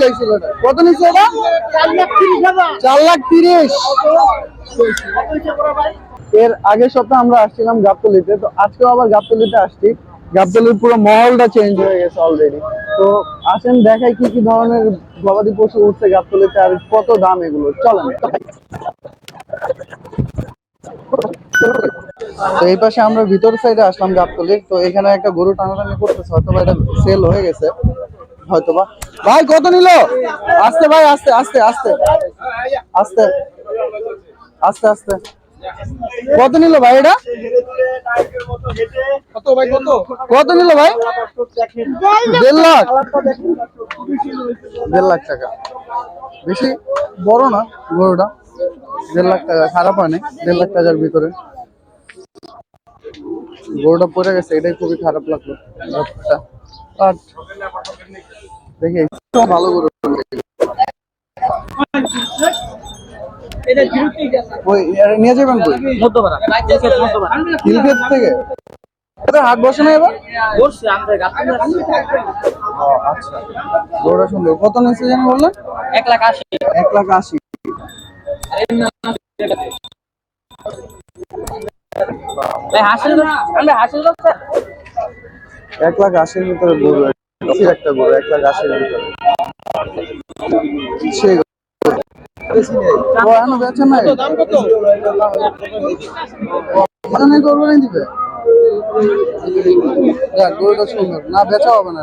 চাইছিল এটা। কত নিচ্ছে এটা? চার লাখ তিরিশ। এর আগের সপ্তাহে আমরা আসছিলাম গাবতলিতে, তো আজকেও আবার গাবতলিতে আসছি। গাবতলির পুরো মহলটা চেঞ্জ হয়ে গেছে অলরেডি তো আসেন, দেখাই কি কি ধরনের গবাদি পশু উঠছে গাবতলিতে আর কত দাম এগুলো। চলেন। তো এই পাশে আমরা ভিতর সাইডে আসলাম গাবতলির। তো এখানে একটা গরু টানাটানি করতেছে হয়তো এটা সেল হয়ে গেছে। হয়তোবা। ভাই কত নিল? আস্তে ভাই আস্তে আস্তে আস্তে। আস্তে আস্তে আস্তে। কত নিল ভাই এটা? কত ভাই কত? কত নিল ভাই? দেড় লাখ। দেড় লাখ টাকা। বেশি বড় না গরুটা দেড় লাখ টাকা খারাপ হয় না দেড় লাখ টাকার ভিতরে। গরুটা পড়ে গেছে এটাই খুবই খারাপ লাগল। আর দেখি ভালো গরু ওই নিয়ে যাবেন কই? মধ্যপাড়া। জেসে মধ্যপাড়া হিলগেট থেকে? এটা হাট বসে না এবার? বসছে আমাদের আচ্ছা। গরুটা সুন্দর। কত নিচে জানি বললেন? এক লাখ আশি। এক লাখ আশি। এক লাখ আশির ভিতরে গরু একটা একটা বেচেন নাই? দিবে? না, বেচা হবে না।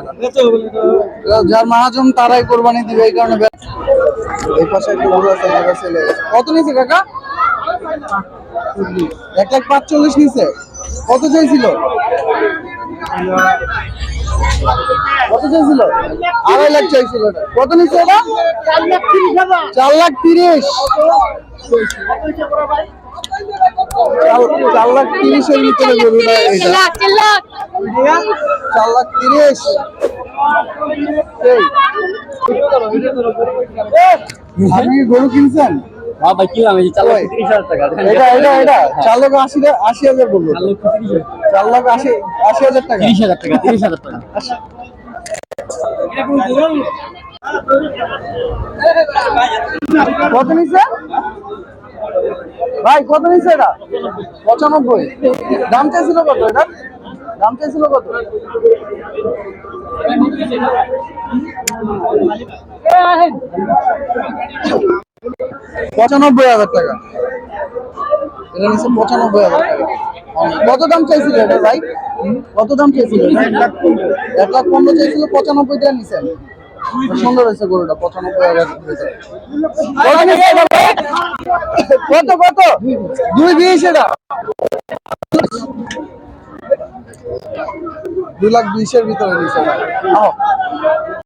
যার মহাজন, তারাই কোরবানি দিবে, এই কারণে এই পাশে একটা গরু আছে ছেলে কত নিছে কাকা? এক লাখ পাঁচচল্লিশ নিছে কত চাইছিল? কত চাইছিল? আড়াই লাখ চাইছিল কত নিছে এটা? চার লাখ তিরিশ। চার- চার লাখ তিরিশের ভিতরে গরুটা চার লাখ তিরিশ। আপনি গরু কিনছেন? ভাই কি হাজার টাকা এটা এটা এটা লক্ষ হাজার বলল। লক্ষ হাজার টাকা। হাজার টাকা। তিরিশ হাজার টাকা কত ভাই কত নিচ্ছে এটা? পঁচানব্বই। দাম চাইছিল কত এটা? দাম চাইছিল কত? পঁচানব্বই হাজার টাকা। এটা নিচ্ছে পঁচানব্বই হাজার টাকা। কত দাম চাইছিল এটা ভাই? কত দাম চাইছিল? এক লাখ পনেরো চাইছিল, পঁচানব্বই টাকা নিছেন সুন্দর হয়েছে গরুটা, পঁচানব্বই হাজার কত? কত দুই বিশ এটা। দুই লাখ বিশের ভিতরে। আহ।